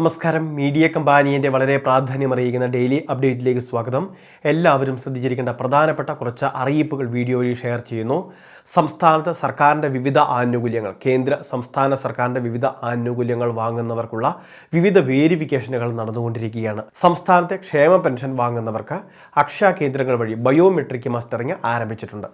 നമസ്കാരം. മീഡിയ കമ്പാനിയന്റെ വളരെ പ്രാധാന്യമറിയിക്കുന്ന ഡെയിലി അപ്ഡേറ്റിലേക്ക് സ്വാഗതം. എല്ലാവരും ശ്രദ്ധിച്ചിരിക്കേണ്ട പ്രധാനപ്പെട്ട കുറച്ച് അറിയിപ്പുകൾ വീഡിയോയിൽ ഷെയർ ചെയ്യുന്നു. സംസ്ഥാനത്ത് സർക്കാരിന്റെ വിവിധ ആനുകൂല്യങ്ങൾ കേന്ദ്ര സംസ്ഥാന സർക്കാരിന്റെ വിവിധ ആനുകൂല്യങ്ങൾ വാങ്ങുന്നവർക്കുള്ള വിവിധ വേരിഫിക്കേഷനുകൾ നടന്നുകൊണ്ടിരിക്കുകയാണ്. സംസ്ഥാനത്തെ ക്ഷേമ പെൻഷൻ വാങ്ങുന്നവർക്ക് അക്ഷയ കേന്ദ്രങ്ങൾ വഴി ബയോമെട്രിക് മസ്റ്ററിങ് ആരംഭിച്ചിട്ടുണ്ട്.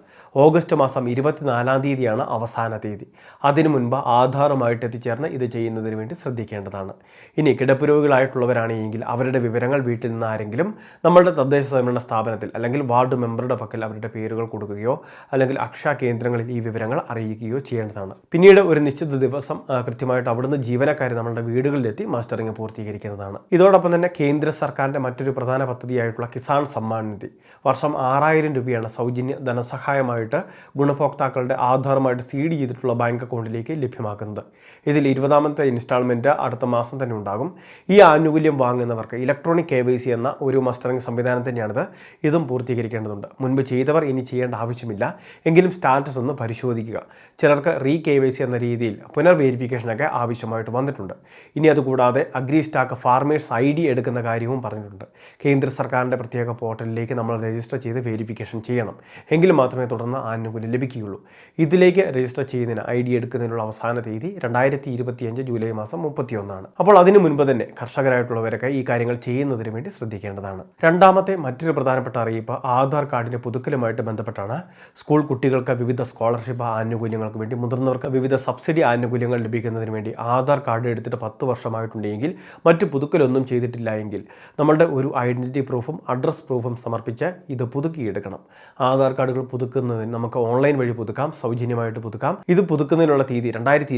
ഓഗസ്റ്റ് മാസം ഇരുപത്തിനാലാം തീയതിയാണ് അവസാന തീയതി. അതിനു മുൻപ് ആധാറുമായിട്ട് എത്തിച്ചേർന്ന് ഇത് ചെയ്യുന്നതിന് വേണ്ടി ശ്രദ്ധിക്കേണ്ടതാണ്. ഇനി കിടപ്പുരോഗികളായിട്ടുള്ളവരാണെങ്കിൽ അവരുടെ വിവരങ്ങൾ വീട്ടിൽ നിന്ന് ആരെങ്കിലും നമ്മളുടെ തദ്ദേശ സ്വയംഭരണ സ്ഥാപനത്തിൽ അല്ലെങ്കിൽ വാർഡ് മെമ്പറുടെ പക്കൽ അവരുടെ പേരുകൾ കൊടുക്കുകയോ അല്ലെങ്കിൽ അക്ഷയ കേന്ദ്രങ്ങളിൽ ഈ വിവരങ്ങൾ അറിയിക്കുകയോ ചെയ്യേണ്ടതാണ്. പിന്നീട് ഒരു നിശ്ചിത ദിവസം കൃത്യമായിട്ട് അവിടുന്ന് ജീവനക്കാർ നമ്മളുടെ വീടുകളിലെത്തി മാസ്റ്ററിംഗ് പൂർത്തീകരിക്കുന്നതാണ്. ഇതോടൊപ്പം തന്നെ കേന്ദ്ര സർക്കാരിന്റെ മറ്റൊരു പ്രധാന പദ്ധതിയായിട്ടുള്ള കിസാൻ സമ്മാൻ നിധി. വർഷം ആറായിരം രൂപയാണ് സൗജന്യ ധനസഹായമായിട്ട് ഗുണഭോക്താക്കളുടെ ആധാറുമായിട്ട് സീഡ് ചെയ്തിട്ടുള്ള ബാങ്ക് അക്കൗണ്ടിലേക്ക് ലഭ്യമാക്കുന്നത്. ഇതിൽ ഇരുപതാമത്തെ ഇൻസ്റ്റാൾമെന്റ് അടുത്ത മാസം തന്നെ ഉണ്ടാകും. ഈ ആനുകൂല്യം വാങ്ങുന്നവർക്ക് ഇലക്ട്രോണിക് കെ വൈ സി എന്ന ഒരു മസ്റ്ററിംഗ് സംവിധാനം തന്നെയാണിത്. ഇതും പൂർത്തീകരിക്കേണ്ടതുണ്ട്. മുൻപ് ചെയ്തവർ ഇനി ചെയ്യേണ്ട ആവശ്യമില്ല. എങ്കിലും സ്റ്റാറ്റസ് ഒന്ന് പരിശോധിക്കുക. ചിലർക്ക് റീ കെ വൈ സി എന്ന രീതിയിൽ പുനർവേരിഫിക്കേഷനൊക്കെ ആവശ്യമായിട്ട് വന്നിട്ടുണ്ട്. ഇനി അതുകൂടാതെ agri stack farmers I D എടുക്കുന്ന കാര്യവും പറഞ്ഞിട്ടുണ്ട്. കേന്ദ്ര സർക്കാരിന്റെ പ്രത്യേക പോർട്ടലിലേക്ക് നമ്മൾ രജിസ്റ്റർ ചെയ്ത് വെരിഫിക്കേഷൻ ചെയ്യണം. എങ്കിൽ മാത്രമേ തുടർന്ന് ആനുകൂല്യം ലഭിക്കുകയുള്ളൂ. ഇതിലേക്ക് രജിസ്റ്റർ ചെയ്യുന്നതിന് ഐ ഡി എടുക്കുന്നതിനുള്ള അവസാന തീയതി രണ്ടായിരത്തി ഇരുപത്തിയഞ്ച് ജൂലൈ മാസം മുപ്പത്തിയൊന്നാണ്. അപ്പോൾ അതിനു മുൻപ് തന്നെ കർഷകരായിട്ടുള്ളവരൊക്കെ ഈ കാര്യങ്ങൾ ചെയ്യുന്നതിന് വേണ്ടി ശ്രദ്ധിക്കേണ്ടതാണ്. രണ്ടാമത്തെ മറ്റൊരു പ്രധാനപ്പെട്ട അറിയിപ്പ് ആധാർ കാർഡിന്റെ പുതുക്കലുമായിട്ട് ബന്ധപ്പെട്ടാണ്. സ്കൂൾ കുട്ടികൾക്ക് വിവിധ സ്കോളർഷിപ്പ് ആനുകൂല്യങ്ങൾക്ക് വേണ്ടി മുതിർന്നവർക്ക് വിവിധ സബ്സിഡി ആനുകൂല്യങ്ങൾ ലഭിക്കുന്നതിന് വേണ്ടി ആധാർ കാർഡ് എടുത്തിട്ട് പത്ത് വർഷമായിട്ടുണ്ടെങ്കിൽ മറ്റു പുതുക്കലൊന്നും ചെയ്തിട്ടില്ല എങ്കിൽ നമ്മളുടെ ഒരു ഐഡന്റിറ്റി പ്രൂഫും അഡ്രസ് പ്രൂഫും സമർപ്പിച്ച് ഇത് പുതുക്കിയെടുക്കണം. ആധാർ കാർഡുകൾ പുതുക്കുന്നതിന് നമുക്ക് ഓൺലൈൻ വഴി പുതുക്കാം സൗജന്യമായിട്ട് പുതുക്കാം. ഇത് പുതുക്കുന്നതിനുള്ള തീയതി രണ്ടായിരത്തി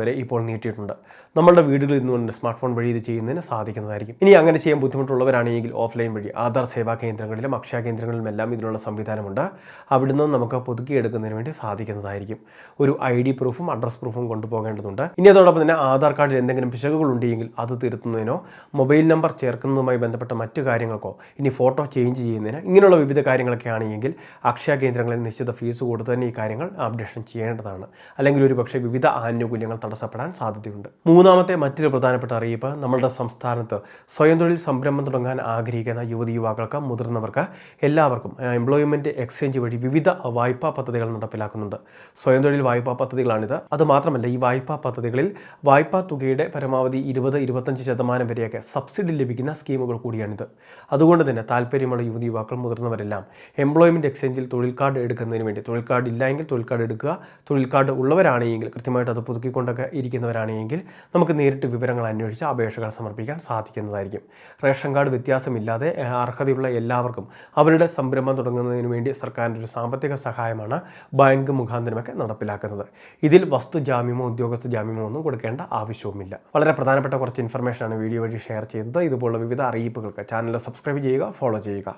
വരെ ഇപ്പോൾ നീട്ടിയിട്ടുണ്ട്. നമ്മളുടെ വീടുകളിൽ നിന്നുകൊണ്ട് സ്മാർട്ട് ഫോൺ വഴി ഇത് ചെയ്യുന്നതിന് സാധിക്കുന്നതായിരിക്കും. ഇനി അങ്ങനെ ചെയ്യാൻ ബുദ്ധിമുട്ടുള്ളവരാണെങ്കിൽ ഓഫ്ലൈൻ വഴി ആധാർ സേവാ കേന്ദ്രങ്ങളിലും അക്ഷയ കേന്ദ്രങ്ങളിലും എല്ലാം ഇതിനുള്ള സംവിധാനമുണ്ട്. അവിടുന്ന് നമുക്ക് പുതുക്കിയെടുക്കുന്നതിന് വേണ്ടി സാധിക്കുന്നതായിരിക്കും. ഒരു ഐ ഡി പ്രൂഫും അഡ്രസ് പ്രൂഫും കൊണ്ടുപോകേണ്ടതുണ്ട്. ഇനി അതോടൊപ്പം തന്നെ ആധാർ കാർഡിൽ എന്തെങ്കിലും പിശകുകൾ ഉണ്ടെങ്കിൽ അത് തിരുത്തുന്നതിനോ മൊബൈൽ നമ്പർ ചേർക്കുന്നതുമായി ബന്ധപ്പെട്ട മറ്റു കാര്യങ്ങൾക്കോ ഇനി ഫോട്ടോ ചേഞ്ച് ചെയ്യുന്നതിന് ഇങ്ങനെയുള്ള വിവിധ കാര്യങ്ങളൊക്കെ ആണെങ്കിൽ അക്ഷയ കേന്ദ്രങ്ങളിൽ നിശ്ചിത ഫീസ് കൊടുത്ത് തന്നെ ഈ കാര്യങ്ങൾ അപ്ഡേഷൻ ചെയ്യേണ്ടതാണ്. അല്ലെങ്കിൽ ഒരു പക്ഷേ വിവിധ ആനുകൂല്യങ്ങൾ തടസ്സപ്പെടാൻ സാധ്യതയുണ്ട്. മൂന്നാമത്തെ മറ്റൊരു പ്രധാനപ്പെട്ട അറിയിപ്പ് നമ്മളുടെ സംസ്ഥാനത്ത് സ്വയം തൊഴിൽ സംരംഭം തുടങ്ങാൻ ആഗ്രഹിക്കുന്ന യുവതി യുവാക്കൾക്ക് മുതിർന്നവർക്ക് എല്ലാവർക്കും എംപ്ലോയ്മെന്റ് എക്സ്ചേഞ്ച് വഴി വിവിധ വായ്പാ പദ്ധതികൾ നടപ്പിലാക്കുന്നുണ്ട്. സ്വയം തൊഴിൽ വായ്പാ പദ്ധതികളാണിത്. അത് മാത്രമല്ല ഈ വായ്പാ പദ്ധതികളിൽ വായ്പാ തുകയുടെ പരമാവധി ഇരുപത് ഇരുപത്തഞ്ച് ശതമാനം വരെയൊക്കെ സബ്സിഡി ലഭിക്കുന്ന സ്കീമുകൾ കൂടിയാണിത്. അതുകൊണ്ട് തന്നെ താല്പര്യമുള്ള യുവതി യുവാക്കൾ മുതിർന്നവരെല്ലാം എംപ്ലോയ്മെന്റ് എക്സ്ചേഞ്ചിൽ തൊഴിൽ കാർഡ് എടുക്കുന്നതിന് വേണ്ടി തൊഴിൽ കാർഡ് ഇല്ലായെങ്കിൽ തൊഴിൽ കാർഡ് എടുക്കുക തൊഴിൽ കാർഡ് ഉള്ളവരാണെങ്കിൽ കൃത്യമായിട്ട് അത് പുതുക്കിക്കൊണ്ടൊക്കെ ഇരിക്കുന്നവരാണെങ്കിൽ നമുക്ക് നേരിട്ട് വിവരങ്ങൾ അന്വേഷിച്ച് അപേക്ഷകൾ സമർപ്പിക്കാൻ സാധിക്കുന്നതായിരിക്കും. റേഷൻ കാർഡ് വ്യത്യാസമില്ലാതെ അർഹതയുള്ള എല്ലാവർക്കും അവരുടെ സംരംഭം തുടങ്ങുന്നതിന് വേണ്ടി സർക്കാരിന്റെ ഒരു സാമ്പത്തിക സഹായമാണ് ബാങ്ക് മുഖാന്തരമൊക്കെ നടപ്പിലാക്കുന്നത്. ഇതിൽ വസ്തു ജാമ്യമോ ഉദ്യോഗസ്ഥ ജാമ്യമോ ഒന്നും കൊടുക്കേണ്ട ആവശ്യവുമില്ല. വളരെ പ്രധാനപ്പെട്ട കുറച്ച് ഇൻഫർമേഷനാണ് വീഡിയോ വഴി ഷെയർ ചെയ്തത്. ഇതുപോലുള്ള വിവിധ അറിയിപ്പുകൾക്ക് ചാനൽ സബ്സ്ക്രൈബ് ചെയ്യുക ഫോളോ ചെയ്യുക.